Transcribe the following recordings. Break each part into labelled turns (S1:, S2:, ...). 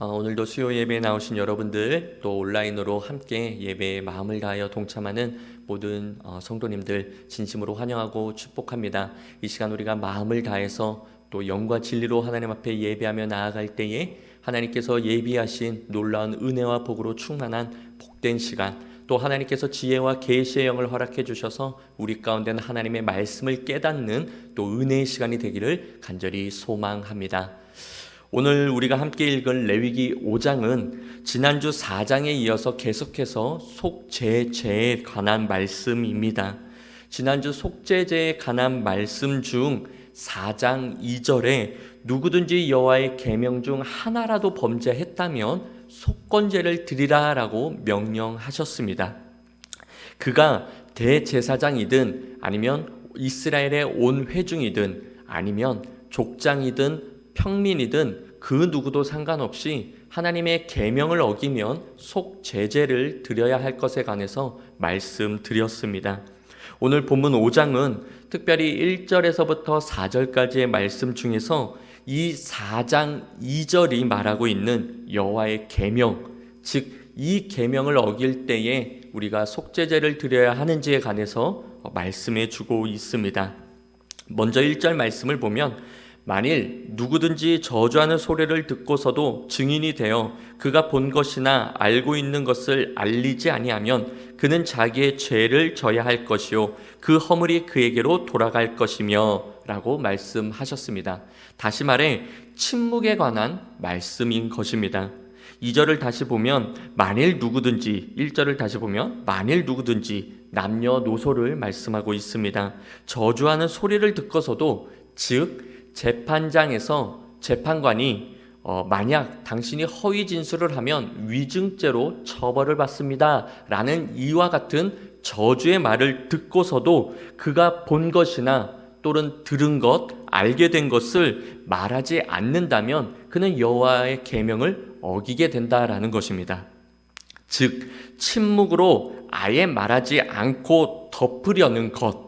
S1: 어, 오늘도 수요 예배에 나오신 여러분들 또 온라인으로 함께 예배에 마음을 다하여 동참하는 모든 어, 성도님들 진심으로 환영하고 축복합니다. 이 시간 우리가 마음을 다해서 또 영과 진리로 하나님 앞에 예배하며 나아갈 때에 하나님께서 예비하신 놀라운 은혜와 복으로 충만한 복된 시간 또 하나님께서 지혜와 계시의 영을 허락해 주셔서 우리 가운데는 하나님의 말씀을 깨닫는 또 은혜의 시간이 되기를 간절히 소망합니다. 오늘 우리가 함께 읽은 레위기 5장은 지난주 4장에 이어서 계속해서 속죄죄에 관한 말씀입니다. 지난주 속죄죄에 관한 말씀 중 4장 2절에 누구든지 여호와의 계명 중 하나라도 범죄했다면 속건제를 드리라라고 명령하셨습니다. 그가 대제사장이든 아니면 이스라엘의 온 회중이든 아니면 족장이든 평민이든 그 누구도 상관없이 하나님의 계명을 어기면 속죄제를 드려야 할 것에 관해서 말씀드렸습니다. 오늘 본문 5장은 특별히 1절에서부터 4절까지의 말씀 중에서 이 4장 2절이 말하고 있는 여호와의 계명, 즉 이 계명을 어길 때에 우리가 속죄제를 드려야 하는지에 관해서 말씀해 주고 있습니다. 먼저 1절 말씀을 보면 만일 누구든지 저주하는 소리를 듣고서도 증인이 되어 그가 본 것이나 알고 있는 것을 알리지 아니하면 그는 자기의 죄를 져야 할 것이요 그 허물이 그에게로 돌아갈 것이며라고 말씀하셨습니다. 다시 말해 침묵에 관한 말씀인 것입니다. 2절을 다시 보면 만일 누구든지 1절을 다시 보면 만일 누구든지 남녀노소를 말씀하고 있습니다. 저주하는 소리를 듣고서도 즉 재판장에서 재판관이 어, 만약 당신이 허위 진술을 하면 위증죄로 처벌을 받습니다. 라는 이와 같은 저주의 말을 듣고서도 그가 본 것이나 또는 들은 것, 알게 된 것을 말하지 않는다면 그는 여호와의 계명을 어기게 된다라는 것입니다. 즉 침묵으로 아예 말하지 않고 덮으려는 것,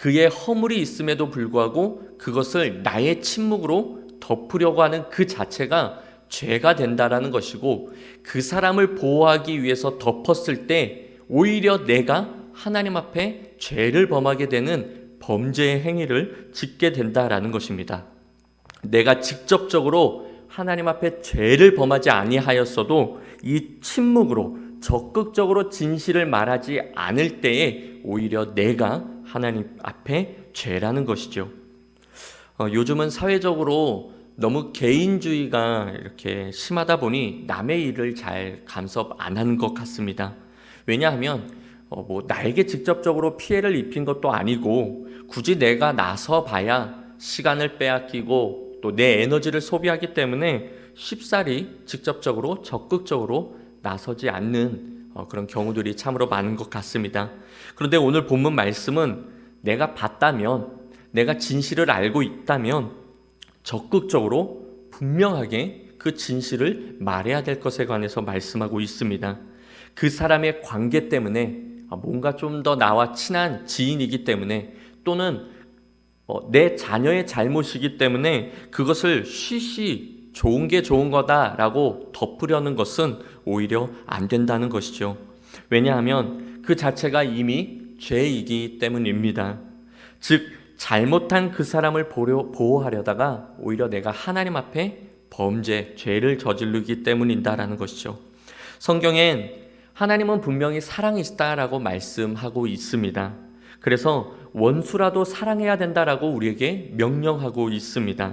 S1: 그의 허물이 있음에도 불구하고 그것을 나의 침묵으로 덮으려고 하는 그 자체가 죄가 된다라는 것이고 그 사람을 보호하기 위해서 덮었을 때 오히려 내가 하나님 앞에 죄를 범하게 되는 범죄의 행위를 짓게 된다라는 것입니다. 내가 직접적으로 하나님 앞에 죄를 범하지 아니하였어도 이 침묵으로 적극적으로 진실을 말하지 않을 때에 오히려 내가 하나님 앞에 죄라는 것이죠. 어, 요즘은 사회적으로 너무 개인주의가 이렇게 심하다 보니 남의 일을 잘 간섭 안 하는 것 같습니다. 왜냐하면 어, 뭐 나에게 직접적으로 피해를 입힌 것도 아니고 굳이 내가 나서 봐야 시간을 빼앗기고 또 내 에너지를 소비하기 때문에 쉽사리 직접적으로 적극적으로 나서지 않는 어, 그런 경우들이 참으로 많은 것 같습니다. 그런데 오늘 본문 말씀은 내가 봤다면 내가 진실을 알고 있다면 적극적으로 분명하게 그 진실을 말해야 될 것에 관해서 말씀하고 있습니다. 그 사람의 관계 때문에 아, 뭔가 좀 더 나와 친한 지인이기 때문에 또는 어, 내 자녀의 잘못이기 때문에 그것을 쉬쉬 좋은 게 좋은 거다라고 덮으려는 것은 오히려 안 된다는 것이죠. 왜냐하면 그 자체가 이미 죄이기 때문입니다. 즉 잘못한 그 사람을 보호하려다가 오히려 내가 하나님 앞에 범죄, 죄를 저지르기 때문이다라는 것이죠. 성경엔 하나님은 분명히 사랑이시다라고 말씀하고 있습니다. 그래서 원수라도 사랑해야 된다라고 우리에게 명령하고 있습니다.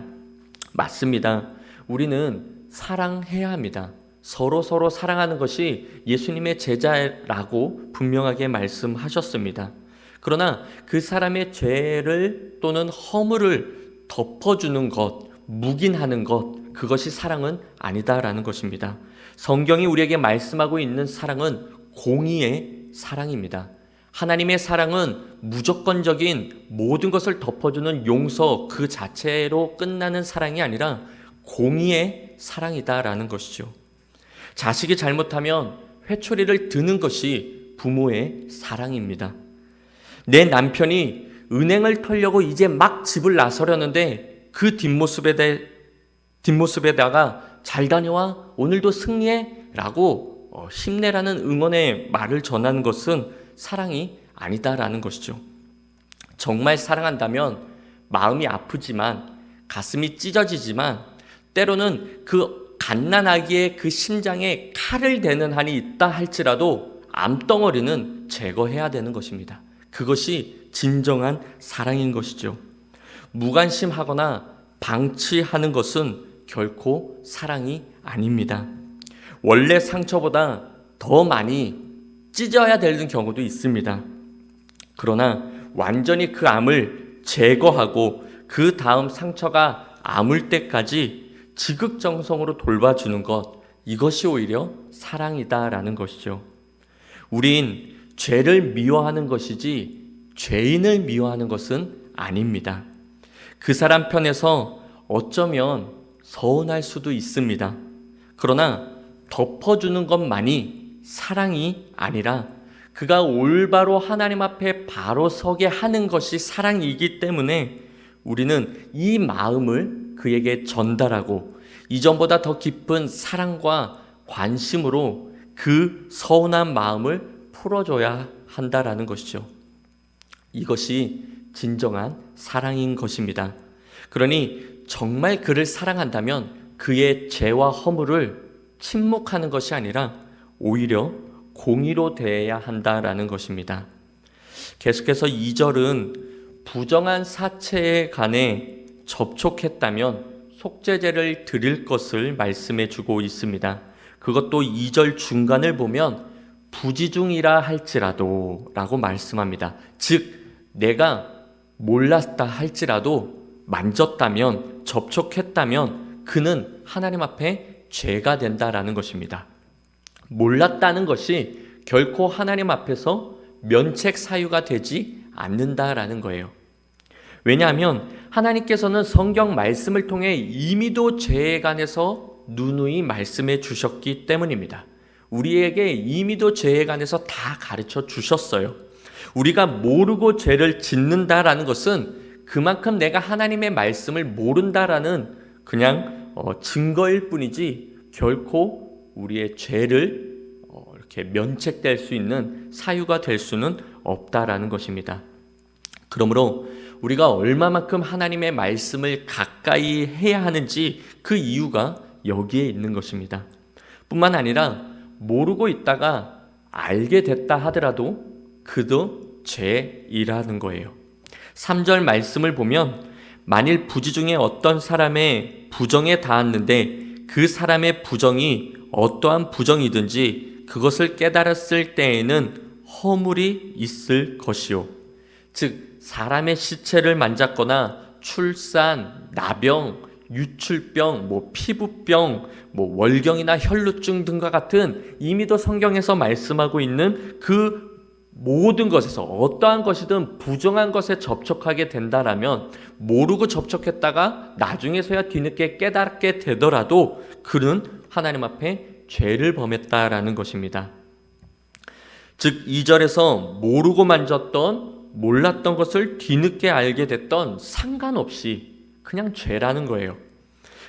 S1: 맞습니다. 우리는 사랑해야 합니다. 서로 서로 사랑하는 것이 예수님의 제자라고 분명하게 말씀하셨습니다. 그러나 그 사람의 죄를 또는 허물을 덮어주는 것, 묵인하는 것, 그것이 사랑은 아니다라는 것입니다. 성경이 우리에게 말씀하고 있는 사랑은 공의의 사랑입니다. 하나님의 사랑은 무조건적인 모든 것을 덮어주는 용서 그 자체로 끝나는 사랑이 아니라 공의의 사랑이다라는 것이죠. 자식이 잘못하면 회초리를 드는 것이 부모의 사랑입니다. 내 남편이 은행을 털려고 이제 막 집을 나서려는데 그 뒷모습에 대, 뒷모습에다가 잘 다녀와 오늘도 승리해라고 어, 힘내라는 응원의 말을 전하는 것은 사랑이 아니다라는 것이죠. 정말 사랑한다면 마음이 아프지만 가슴이 찢어지지만 때로는 그 갓난아기의 그 심장에 칼을 대는 한이 있다 할지라도 암덩어리는 제거해야 되는 것입니다. 그것이 진정한 사랑인 것이죠. 무관심하거나 방치하는 것은 결코 사랑이 아닙니다. 원래 상처보다 더 많이 찢어야 되는 경우도 있습니다. 그러나 완전히 그 암을 제거하고 그 다음 상처가 아물 때까지 지극정성으로 돌봐주는 것, 이것이 오히려 사랑이다라는 것이죠. 우린 죄를 미워하는 것이지 죄인을 미워하는 것은 아닙니다. 그 사람 편에서 어쩌면 서운할 수도 있습니다. 그러나 덮어주는 것만이 사랑이 아니라 그가 올바로 하나님 앞에 바로 서게 하는 것이 사랑이기 때문에 우리는 이 마음을 그에게 전달하고 이전보다 더 깊은 사랑과 관심으로 그 서운한 마음을 풀어줘야 한다라는 것이죠. 이것이 진정한 사랑인 것입니다. 그러니 정말 그를 사랑한다면 그의 죄와 허물을 침묵하는 것이 아니라 오히려 공의로 대해야 한다라는 것입니다. 계속해서 2절은 부정한 사체에 관해 접촉했다면 속죄제를 드릴 것을 말씀해 주고 있습니다. 그것도 2절 중간을 보면 부지중이라 할지라도 라고 말씀합니다. 즉, 내가 몰랐다 할지라도 만졌다면, 접촉했다면 그는 하나님 앞에 죄가 된다라는 것입니다. 몰랐다는 것이 결코 하나님 앞에서 면책 사유가 되지 않는다라는 거예요. 왜냐하면 하나님께서는 성경 말씀을 통해 이미도 죄에 관해서 누누이 말씀해 주셨기 때문입니다. 우리에게 이미도 죄에 관해서 다 가르쳐 주셨어요. 우리가 모르고 죄를 짓는다라는 것은 그만큼 내가 하나님의 말씀을 모른다라는 그냥 어, 증거일 뿐이지 결코 우리의 죄를 어, 이렇게 면책될 수 있는 사유가 될 수는 없다라는 것입니다. 그러므로 우리가 얼마만큼 하나님의 말씀을 가까이 해야 하는지 그 이유가 여기에 있는 것입니다. 뿐만 아니라 모르고 있다가 알게 됐다 하더라도 그도 죄이라는 거예요. 3절 말씀을 보면 만일 부지 중에 어떤 사람의 부정에 닿았는데 그 사람의 부정이 어떠한 부정이든지 그것을 깨달았을 때에는 허물이 있을 것이요. 즉, 사람의 시체를 만졌거나 출산, 나병, 유출병, 뭐 피부병, 뭐 월경이나 혈루증 등과 같은 이미도 성경에서 말씀하고 있는 그 모든 것에서 어떠한 것이든 부정한 것에 접촉하게 된다라면 모르고 접촉했다가 나중에서야 뒤늦게 깨닫게 되더라도 그는 하나님 앞에 죄를 범했다라는 것입니다. 즉 2절에서 모르고 만졌던 몰랐던 것을 뒤늦게 알게 됐던 상관없이 그냥 죄라는 거예요.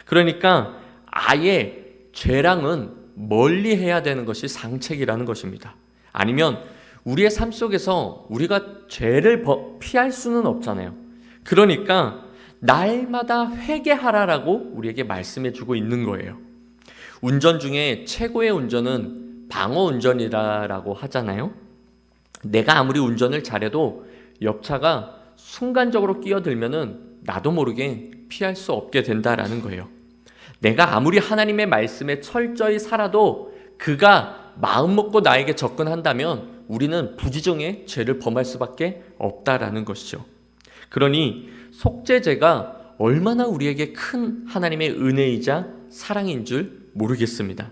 S1: 그러니까 아예 죄랑은 멀리 해야 되는 것이 상책이라는 것입니다. 아니면 우리의 삶 속에서 우리가 죄를 피할 수는 없잖아요. 그러니까 날마다 회개하라라고 우리에게 말씀해 주고 있는 거예요. 운전 중에 최고의 운전은 방어 운전이라고 하잖아요. 내가 아무리 운전을 잘해도 옆차가 순간적으로 끼어들면은 나도 모르게 피할 수 없게 된다라는 거예요. 내가 아무리 하나님의 말씀에 철저히 살아도 그가 마음 먹고 나에게 접근한다면 우리는 부지정의 죄를 범할 수밖에 없다라는 것이죠. 그러니 속죄제가 얼마나 우리에게 큰 하나님의 은혜이자 사랑인 줄 모르겠습니다.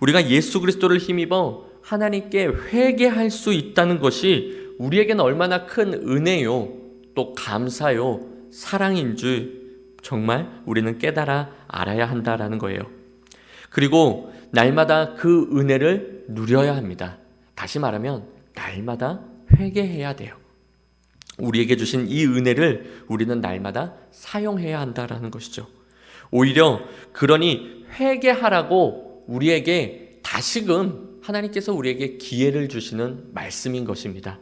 S1: 우리가 예수 그리스도를 힘입어 하나님께 회개할 수 있다는 것이 우리에게는 얼마나 큰 은혜요, 또 감사요, 사랑인 줄 정말 우리는 깨달아 알아야 한다라는 거예요. 그리고 날마다 그 은혜를 누려야 합니다. 다시 말하면 날마다 회개해야 돼요. 우리에게 주신 이 은혜를 우리는 날마다 사용해야 한다라는 것이죠. 오히려 그러니 회개하라고 우리에게 다시금 하나님께서 우리에게 기회를 주시는 말씀인 것입니다.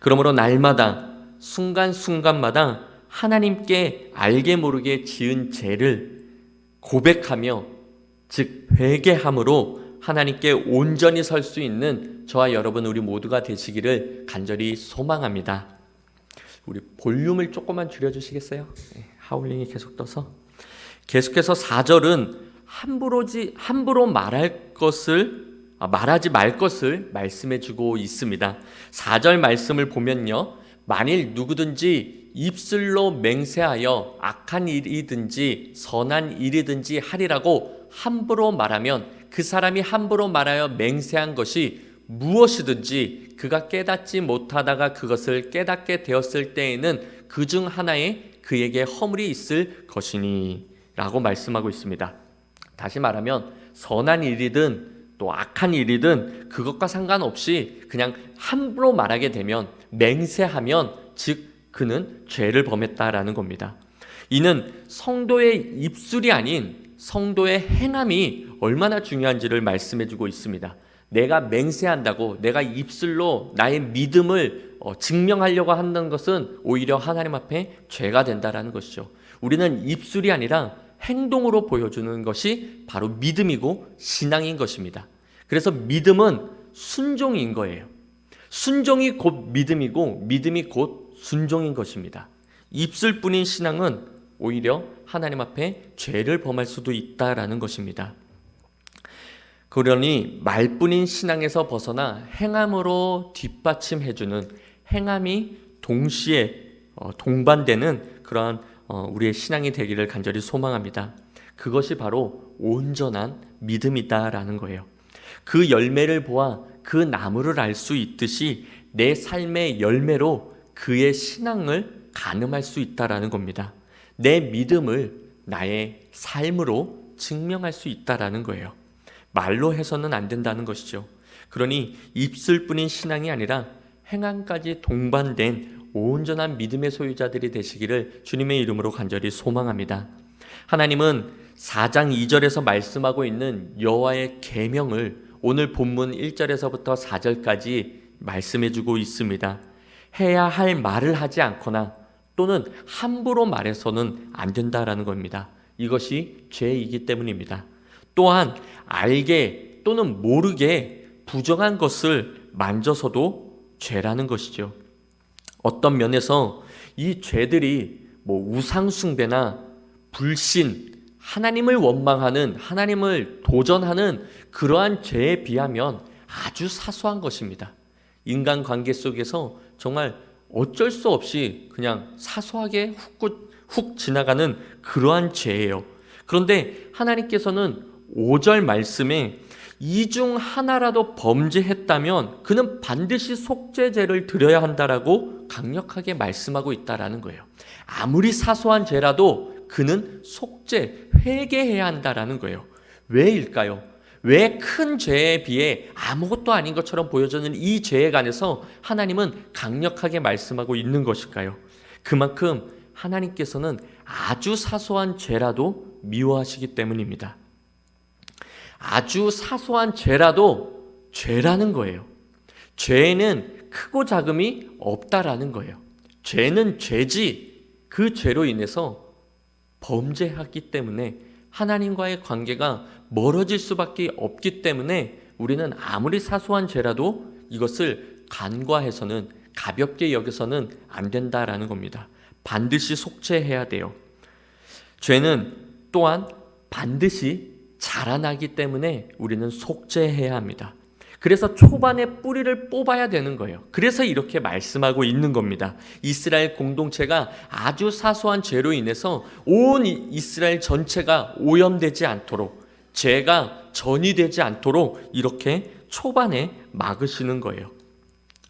S1: 그러므로 날마다 순간순간마다 하나님께 알게 모르게 지은 죄를 고백하며 즉 회개함으로 하나님께 온전히 설 수 있는 저와 여러분 우리 모두가 되시기를 간절히 소망합니다. 우리 볼륨을 조금만 줄여 주시겠어요? 네, 하울링이 계속 떠서 계속해서 4절은 함부로지 함부로 말할 것을 아, 말하지 말 것을 말씀해 주고 있습니다. 4절 말씀을 보면요. 만일 누구든지 입술로 맹세하여 악한 일이든지 선한 일이든지 하리라고 함부로 말하면 그 사람이 함부로 말하여 맹세한 것이 무엇이든지 그가 깨닫지 못하다가 그것을 깨닫게 되었을 때에는 그 중 하나에 그에게 허물이 있을 것이니 라고 말씀하고 있습니다. 다시 말하면 선한 일이든 또 악한 일이든 그것과 상관없이 그냥 함부로 말하게 되면 맹세하면 즉 그는 죄를 범했다라는 겁니다. 이는 성도의 입술이 아닌 성도의 행함이 얼마나 중요한지를 말씀해 주고 있습니다. 내가 맹세한다고 내가 입술로 나의 믿음을 어, 증명하려고 하는 것은 오히려 하나님 앞에 죄가 된다라는 것이죠. 우리는 입술이 아니라 행동으로 보여주는 것이 바로 믿음이고 신앙인 것입니다. 그래서 믿음은 순종인 거예요. 순종이 곧 믿음이고 믿음이 곧 순종인 것입니다. 입술뿐인 신앙은 오히려 하나님 앞에 죄를 범할 수도 있다라는 것입니다. 그러니 말뿐인 신앙에서 벗어나 행함으로 뒷받침해주는 행함이 동시에 어, 동반되는 그러한 어, 우리의 신앙이 되기를 간절히 소망합니다. 그것이 바로 온전한 믿음이다라는 거예요. 그 열매를 보아 그 나무를 알 수 있듯이 내 삶의 열매로 그의 신앙을 가늠할 수 있다라는 겁니다. 내 믿음을 나의 삶으로 증명할 수 있다라는 거예요. 말로 해서는 안 된다는 것이죠. 그러니 입술뿐인 신앙이 아니라 행함까지 동반된 온전한 믿음의 소유자들이 되시기를 주님의 이름으로 간절히 소망합니다. 하나님은 4장 2절에서 말씀하고 있는 여호와의 계명을 오늘 본문 1절에서부터 4절까지 말씀해 주고 있습니다. 해야 할 말을 하지 않거나 또는 함부로 말해서는 안 된다라는 겁니다. 이것이 죄이기 때문입니다. 또한 알게 또는 모르게 부정한 것을 만져서도 죄라는 것이죠. 어떤 면에서 이 죄들이 뭐 우상숭배나 불신, 하나님을 원망하는, 하나님을 도전하는 그러한 죄에 비하면 아주 사소한 것입니다. 인간 관계 속에서 정말 어쩔 수 없이 그냥 사소하게 훅, 훅 지나가는 그러한 죄예요. 그런데 하나님께서는 5절 말씀에 이 중 하나라도 범죄했다면 그는 반드시 속죄죄를 드려야 한다라고 강력하게 말씀하고 있다라는 거예요. 아무리 사소한 죄라도 그는 속죄, 회개해야 한다라는 거예요. 왜일까요? 왜 큰 죄에 비해 아무것도 아닌 것처럼 보여지는 이 죄에 관해서 하나님은 강력하게 말씀하고 있는 것일까요? 그만큼 하나님께서는 아주 사소한 죄라도 미워하시기 때문입니다. 아주 사소한 죄라도 죄라는 거예요. 죄는 크고 작음이 없다라는 거예요. 죄는 죄지 그 죄로 인해서 범죄했기 때문에 하나님과의 관계가 멀어질 수밖에 없기 때문에 우리는 아무리 사소한 죄라도 이것을 간과해서는 가볍게 여겨서는 안 된다라는 겁니다. 반드시 속죄해야 돼요. 죄는 또한 반드시 자라나기 때문에 우리는 속죄해야 합니다. 그래서 초반에 뿌리를 뽑아야 되는 거예요. 그래서 이렇게 말씀하고 있는 겁니다. 이스라엘 공동체가 아주 사소한 죄로 인해서 온 이스라엘 전체가 오염되지 않도록 죄가 전이 되지 않도록 이렇게 초반에 막으시는 거예요.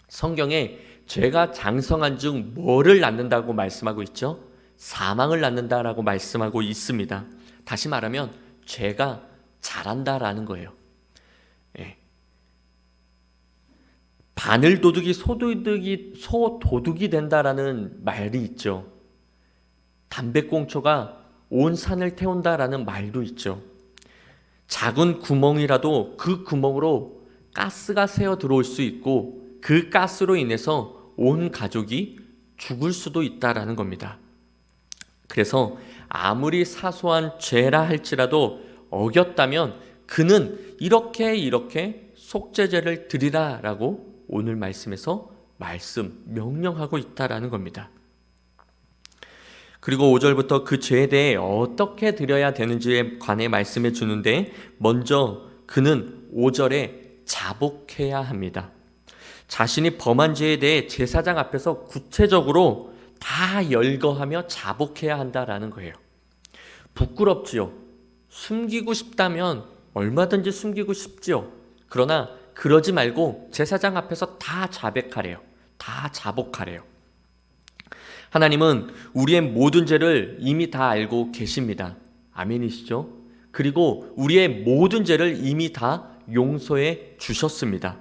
S1: 성경에 죄가 장성한 중 뭐를 낳는다고 말씀하고 있죠? 사망을 낳는다라고 말씀하고 있습니다. 다시 말하면 죄가 자란다라는 거예요. 바늘 도둑이 소도둑이 소도둑이 된다라는 말이 있죠. 담배꽁초가 온 산을 태운다라는 말도 있죠. 작은 구멍이라도 그 구멍으로 가스가 새어 들어올 수 있고 그 가스로 인해서 온 가족이 죽을 수도 있다라는 겁니다. 그래서 아무리 사소한 죄라 할지라도 어겼다면 그는 이렇게 이렇게 속죄제를 드리라라고 오늘 말씀에서 말씀 명령하고 있다라는 겁니다. 그리고 5절부터 그 죄에 대해 어떻게 드려야 되는지에 관해 말씀해 주는데 먼저 그는 5절에 자복해야 합니다. 자신이 범한 죄에 대해 제사장 앞에서 구체적으로 다 열거하며 자복해야 한다라는 거예요. 부끄럽지요. 숨기고 싶다면 얼마든지 숨기고 싶지요. 그러나 그러지 말고 제사장 앞에서 다 자백하래요. 다 자복하래요. 하나님은 우리의 모든 죄를 이미 다 알고 계십니다. 아멘이시죠? 그리고 우리의 모든 죄를 이미 다 용서해 주셨습니다.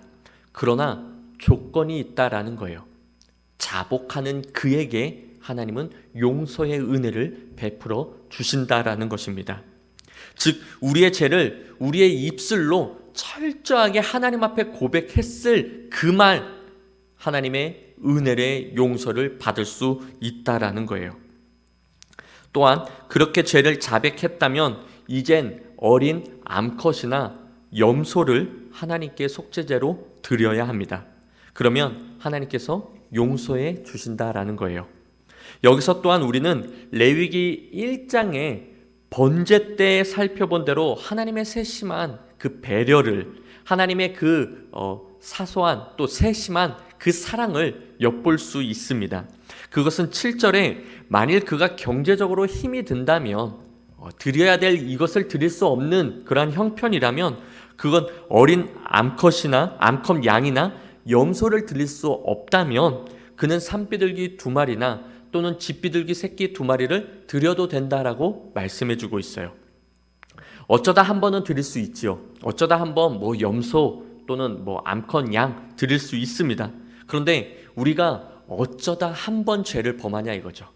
S1: 그러나 조건이 있다라는 거예요. 자복하는 그에게 하나님은 용서의 은혜를 베풀어 주신다라는 것입니다. 즉 우리의 죄를 우리의 입술로 철저하게 하나님 앞에 고백했을 그말 하나님의 은혜의 용서를 받을 수 있다라는 거예요. 또한 그렇게 죄를 자백했다면 이젠 어린 암컷이나 염소를 하나님께 속죄제로 드려야 합니다. 그러면 하나님께서 용서해 주신다라는 거예요. 여기서 또한 우리는 레위기 1장에 번제 때 살펴본 대로 하나님의 세심한 그 배려를 하나님의 그 어, 사소한 또 세심한 그 사랑을 엿볼 수 있습니다. 그것은 7절에 만일 그가 경제적으로 힘이 든다면 어, 드려야 될 이것을 드릴 수 없는 그러한 형편이라면 그건 어린 암컷이나 암컷 양이나 염소를 드릴 수 없다면 그는 산비둘기 두 마리나 또는 집비둘기 새끼 두 마리를 드려도 된다라고 말씀해 주고 있어요. 어쩌다 한 번은 드릴 수 있지요. 어쩌다 한 번 뭐 염소 또는 뭐 암컷 양 드릴 수 있습니다. 그런데 우리가 어쩌다 한 번 죄를 범하냐 이거죠.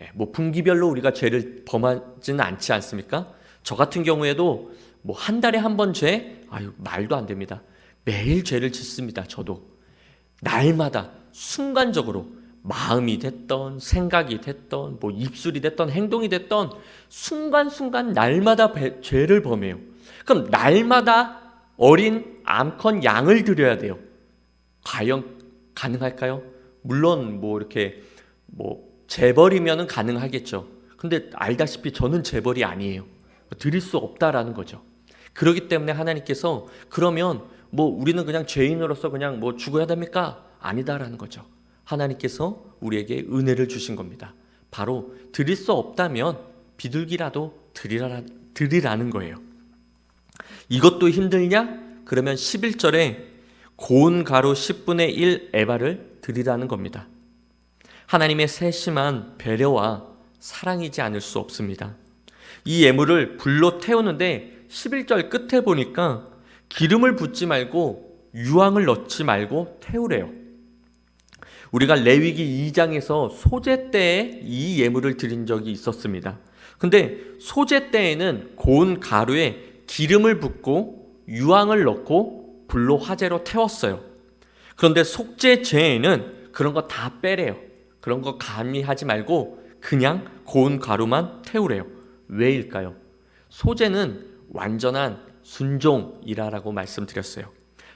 S1: 예, 뭐 분기별로 우리가 죄를 범하지는 않지 않습니까? 저 같은 경우에도 뭐 한 달에 한 번 죄, 아유 말도 안 됩니다. 매일 죄를 짓습니다. 저도 날마다 순간적으로 마음이 됐던 생각이 됐던 뭐 입술이 됐던 행동이 됐던 순간순간 날마다 배, 죄를 범해요. 그럼 날마다 어린 암컷 양을 드려야 돼요. 과연 가능할까요? 물론 뭐 이렇게 뭐 재벌이면은 가능하겠죠. 근데 알다시피 저는 재벌이 아니에요. 드릴 수 없다라는 거죠. 그렇기 때문에 하나님께서 그러면 뭐 우리는 그냥 죄인으로서 그냥 뭐 죽어야 됩니까? 아니다라는 거죠. 하나님께서 우리에게 은혜를 주신 겁니다. 바로 드릴 수 없다면 비둘기라도 드리라, 드리라는 거예요. 이것도 힘들냐? 그러면 11절에 고운 가루 10분의 1 에바를 드리라는 겁니다. 하나님의 세심한 배려와 사랑이지 않을 수 없습니다. 이 예물을 불로 태우는데 11절 끝에 보니까 기름을 붓지 말고 유황을 넣지 말고 태우래요. 우리가 레위기 2장에서 소재 때에 이 예물을 드린 적이 있었습니다. 근데 소재 때에는 고운 가루에 기름을 붓고 유황을 넣고 불로 화재로 태웠어요. 그런데 속죄 죄에는 그런 거 다 빼래요. 그런 거 감히 하지 말고 그냥 고운 가루만 태우래요. 왜일까요? 소재는 완전한 순종이라라고 말씀드렸어요.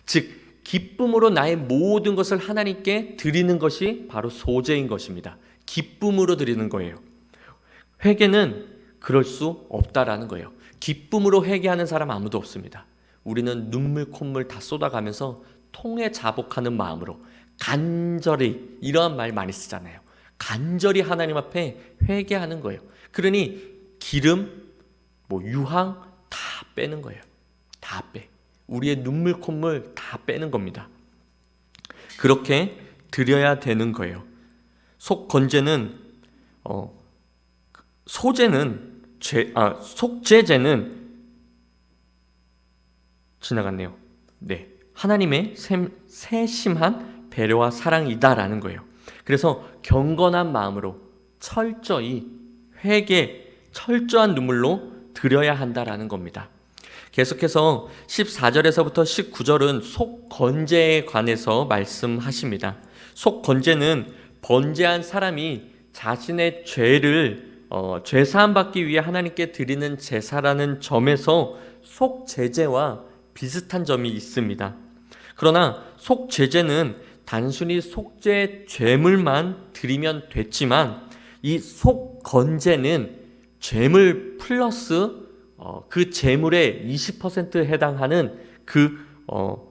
S1: 즉 기쁨으로 나의 모든 것을 하나님께 드리는 것이 바로 소재인 것입니다. 기쁨으로 드리는 거예요. 회개는 그럴 수 없다라는 거예요. 기쁨으로 회개하는 사람 아무도 없습니다. 우리는 눈물 콧물 다 쏟아가면서 통에 자복하는 마음으로 간절히 이러한 말 많이 쓰잖아요. 간절히 하나님 앞에 회개하는 거예요. 그러니 기름, 뭐 유황 다 빼는 거예요. 다 빼. 우리의 눈물 콧물 다 빼는 겁니다. 그렇게 드려야 되는 거예요. 속 건제는 어, 소제는 죄, 아, 속죄제는 지나갔네요. 네, 하나님의 세심한 배려와 사랑이다라는 거예요. 그래서 경건한 마음으로 철저히 회개, 철저한 눈물로 드려야 한다라는 겁니다. 계속해서 14절에서부터 19절은 속건제에 관해서 말씀하십니다. 속건제는 번제한 사람이 자신의 죄를 어, 죄 사함 받기 위해 하나님께 드리는 제사라는 점에서 속제제와 비슷한 점이 있습니다. 그러나 속제제는 단순히 속죄 죄물만 드리면 됐지만 이 속건제는 죄물 플러스 어, 그 재물의 20% 해당하는 그 어,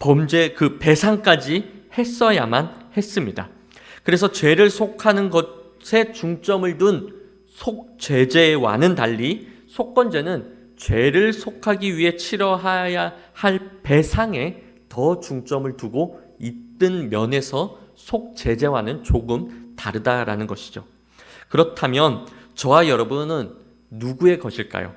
S1: 범죄 그 배상까지 했어야만 했습니다. 그래서 죄를 속하는 것에 중점을 둔 속죄제와는 달리 속건제는 죄를 속하기 위해 치러야 할 배상에 더 중점을 두고 있던 면에서 속죄제와는 조금 다르다라는 것이죠. 그렇다면 저와 여러분은 누구의 것일까요?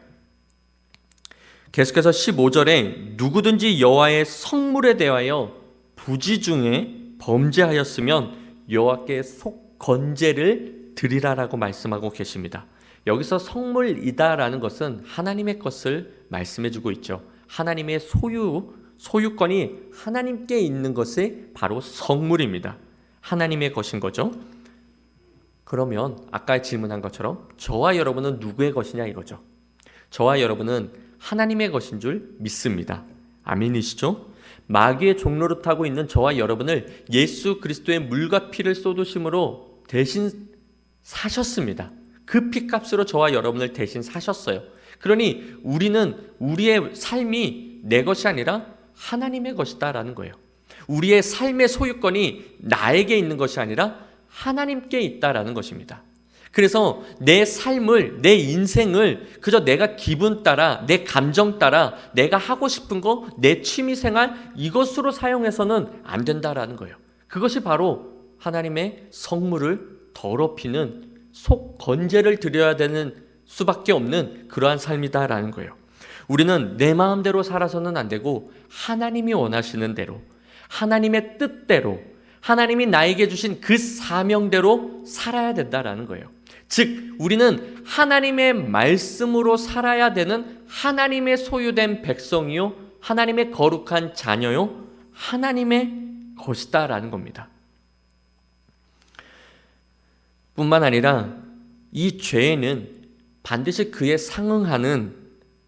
S1: 계속해서 15절에 누구든지 여호와의 성물에 대하여 부지 중에 범죄하였으면 여호와께 속건제를 드리라라고 말씀하고 계십니다. 여기서 성물이다라는 것은 하나님의 것을 말씀해 주고 있죠. 하나님의 소유 소유권이 하나님께 있는 것이 바로 성물입니다. 하나님의 것인 거죠. 그러면 아까 질문한 것처럼 저와 여러분은 누구의 것이냐 이거죠. 저와 여러분은 하나님의 것인 줄 믿습니다. 아멘이시죠? 마귀의 종로를 타고 있는 저와 여러분을 예수 그리스도의 물과 피를 쏟으심으로 대신 사셨습니다. 그 피값으로 저와 여러분을 대신 사셨어요. 그러니 우리는 우리의 삶이 내 것이 아니라 하나님의 것이다라는 거예요. 우리의 삶의 소유권이 나에게 있는 것이 아니라 하나님께 있다라는 것입니다. 그래서 내 삶을, 내 인생을 그저 내가 기분 따라, 내 감정 따라, 내가 하고 싶은 거, 내 취미 생활, 이것으로 사용해서는 안 된다라는 거예요. 그것이 바로 하나님의 성물을 더럽히는 속 건제를 드려야 되는 수밖에 없는 그러한 삶이다라는 거예요. 우리는 내 마음대로 살아서는 안 되고 하나님이 원하시는 대로, 하나님의 뜻대로, 하나님이 나에게 주신 그 사명대로 살아야 된다라는 거예요. 즉, 우리는 하나님의 말씀으로 살아야 되는 하나님의 소유된 백성이요, 하나님의 거룩한 자녀요, 하나님의 것이다라는 겁니다. 뿐만 아니라 이 죄에는 반드시 그에 상응하는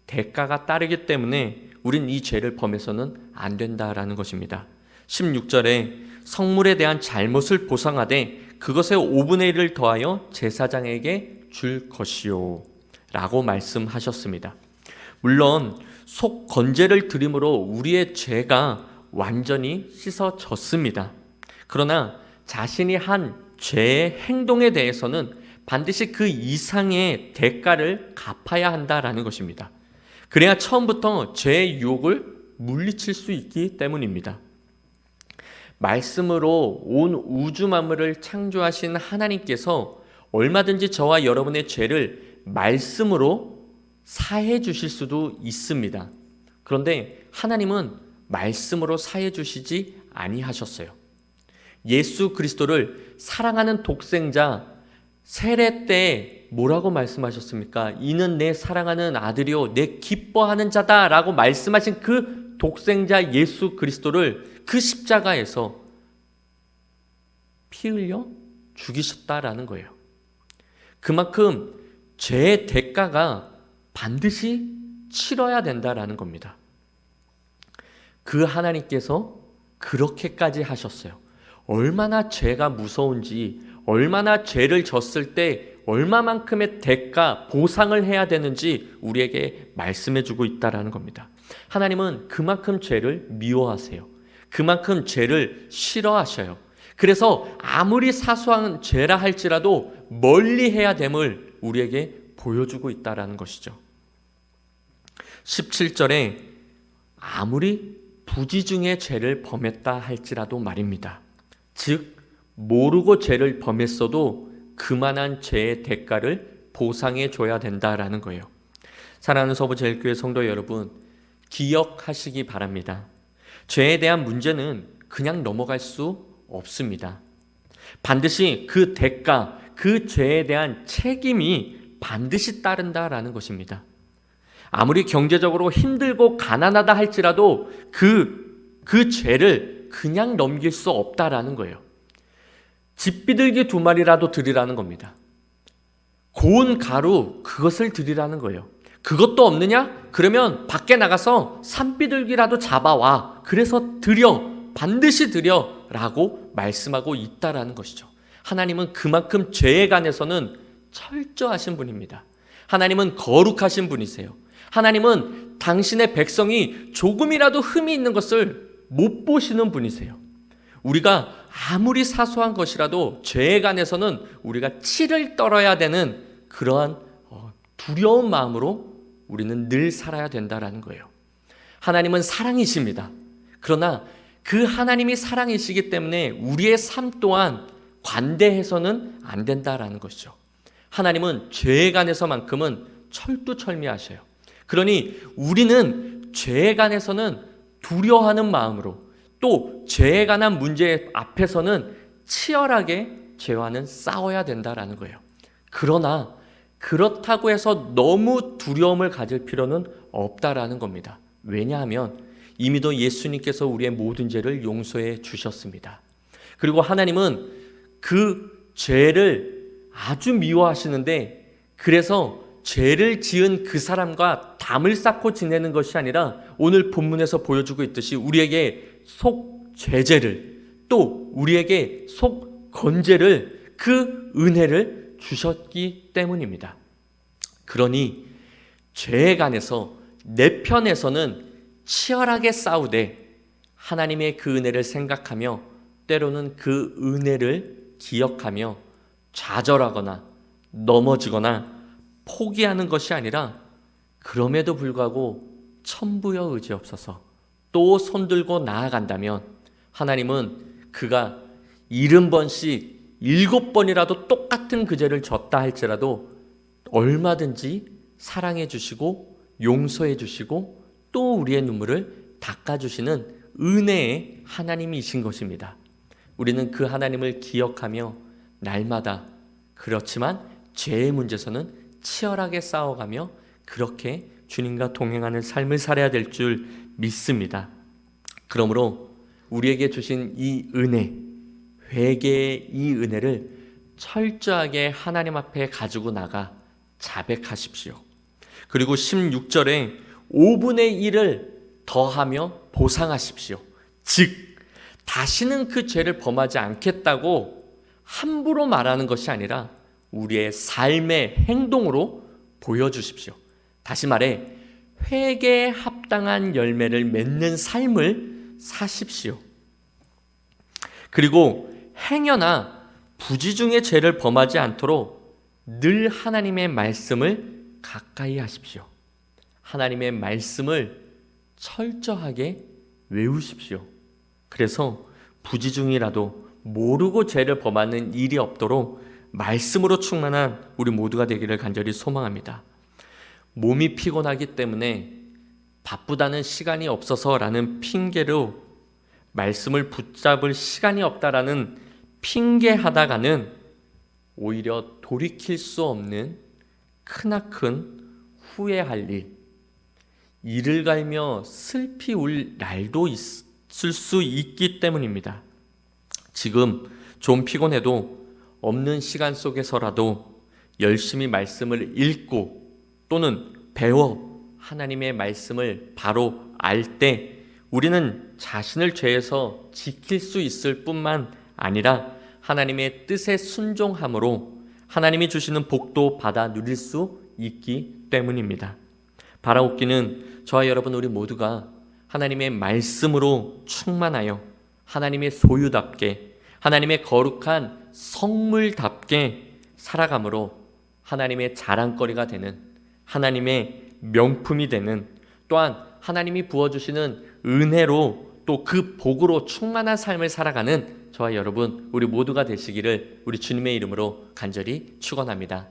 S1: 대가가 따르기 때문에 우린 이 죄를 범해서는 안 된다라는 것입니다. 16절에 성물에 대한 잘못을 보상하되 그것의 5분의 1을 더하여 제사장에게 줄 것이요 라고 말씀하셨습니다. 물론 속 건제를 드림으로 우리의 죄가 완전히 씻어졌습니다. 그러나 자신이 한 죄의 행동에 대해서는 반드시 그 이상의 대가를 갚아야 한다라는 것입니다. 그래야 처음부터 죄의 유혹을 물리칠 수 있기 때문입니다. 말씀으로 온 우주 만물을 창조하신 하나님께서 얼마든지 저와 여러분의 죄를 말씀으로 사해 주실 수도 있습니다. 그런데 하나님은 말씀으로 사해 주시지 아니하셨어요. 예수 그리스도를 사랑하는 독생자 세례 때 뭐라고 말씀하셨습니까? 이는 내 사랑하는 아들이요 내 기뻐하는 자다라고 말씀하신 그 독생자 예수 그리스도를 그 십자가에서 피 흘려 죽이셨다라는 거예요. 그만큼 죄의 대가가 반드시 치러야 된다라는 겁니다. 그 하나님께서 그렇게까지 하셨어요. 얼마나 죄가 무서운지, 얼마나 죄를 졌을 때 얼마만큼의 대가, 보상을 해야 되는지 우리에게 말씀해 주고 있다라는 겁니다. 하나님은 그만큼 죄를 미워하세요. 그만큼 죄를 싫어하셔요. 그래서 아무리 사소한 죄라 할지라도 멀리 해야 됨을 우리에게 보여주고 있다라는 것이죠. 17절에 아무리 부지 중에 죄를 범했다 할지라도 말입니다. 즉 모르고 죄를 범했어도 그만한 죄의 대가를 보상해 줘야 된다라는 거예요. 사랑하는 서부 제일교회 성도 여러분, 기억하시기 바랍니다. 죄에 대한 문제는 그냥 넘어갈 수 없습니다. 반드시 그 대가, 그 죄에 대한 책임이 반드시 따른다라는 것입니다. 아무리 경제적으로 힘들고 가난하다 할지라도 그, 그 죄를 그냥 넘길 수 없다라는 거예요. 집비둘기 두 마리라도 드리라는 겁니다. 고운 가루 그것을 드리라는 거예요. 그것도 없느냐? 그러면 밖에 나가서 산비둘기라도 잡아와. 그래서 드려. 반드시 드려. 라고 말씀하고 있다라는 것이죠. 하나님은 그만큼 죄에 관해서는 철저하신 분입니다. 하나님은 거룩하신 분이세요. 하나님은 당신의 백성이 조금이라도 흠이 있는 것을 못 보시는 분이세요. 우리가 아무리 사소한 것이라도 죄에 관해서는 우리가 치를 떨어야 되는 그러한 어, 두려운 마음으로 우리는 늘 살아야 된다라는 거예요. 하나님은 사랑이십니다. 그러나 그 하나님이 사랑이시기 때문에 우리의 삶 또한 관대해서는 안 된다라는 것이죠. 하나님은 죄에 관해서만큼은 철두철미하셔요. 그러니 우리는 죄에 관해서는 두려워하는 마음으로 또 죄에 관한 문제 앞에서는 치열하게 죄와는 싸워야 된다라는 거예요. 그러나 그렇다고 해서 너무 두려움을 가질 필요는 없다라는 겁니다. 왜냐하면 이미도 예수님께서 우리의 모든 죄를 용서해 주셨습니다. 그리고 하나님은 그 죄를 아주 미워하시는데 그래서 죄를 지은 그 사람과 담을 쌓고 지내는 것이 아니라 오늘 본문에서 보여주고 있듯이 우리에게 속 죄제를 또 우리에게 속 건제를 그 은혜를 주셨기 때문입니다. 그러니 죄에 관해서 내 편에서는 치열하게 싸우되 하나님의 그 은혜를 생각하며 때로는 그 은혜를 기억하며 좌절하거나 넘어지거나 포기하는 것이 아니라 그럼에도 불구하고 천부여 의지없어서 또 손들고 나아간다면 하나님은 그가 일흔 번씩 일곱 번이라도 똑같은 그 죄를 졌다 할지라도 얼마든지 사랑해 주시고 용서해 주시고 또 우리의 눈물을 닦아 주시는 은혜의 하나님이신 것입니다. 우리는 그 하나님을 기억하며 날마다 그렇지만 죄의 문제에서는 치열하게 싸워가며 그렇게 주님과 동행하는 삶을 살아야 될 줄 믿습니다. 그러므로 우리에게 주신 이 은혜, 회개의 이 은혜를 철저하게 하나님 앞에 가지고 나가 자백하십시오. 그리고 16절에 5분의 1을 더하며 보상하십시오. 즉, 다시는 그 죄를 범하지 않겠다고 함부로 말하는 것이 아니라 우리의 삶의 행동으로 보여주십시오. 다시 말해, 회개에 합당한 열매를 맺는 삶을 사십시오. 그리고 행여나 부지중의 죄를 범하지 않도록 늘 하나님의 말씀을 가까이 하십시오. 하나님의 말씀을 철저하게 외우십시오. 그래서 부지중이라도 모르고 죄를 범하는 일이 없도록 말씀으로 충만한 우리 모두가 되기를 간절히 소망합니다. 몸이 피곤하기 때문에 바쁘다는 시간이 없어서라는 핑계로 말씀을 붙잡을 시간이 없다라는 핑계하다가는 오히려 돌이킬 수 없는 크나큰 후회할 일, 이를 갈며 슬피 울 날도 있을 수 있기 때문입니다. 지금 좀 피곤해도 없는 시간 속에서라도 열심히 말씀을 읽고 또는 배워 하나님의 말씀을 바로 알 때 우리는 자신을 죄에서 지킬 수 있을 뿐만 아니라 하나님의 뜻에 순종함으로 하나님이 주시는 복도 받아 누릴 수 있기 때문입니다. 바라옵기는 저와 여러분 우리 모두가 하나님의 말씀으로 충만하여 하나님의 소유답게 하나님의 거룩한 성물답게 살아감으로 하나님의 자랑거리가 되는 하나님의 명품이 되는 또한 하나님이 부어주시는 은혜로 또 그 복으로 충만한 삶을 살아가는 저와 여러분 우리 모두가 되시기를 우리 주님의 이름으로 간절히 축원합니다.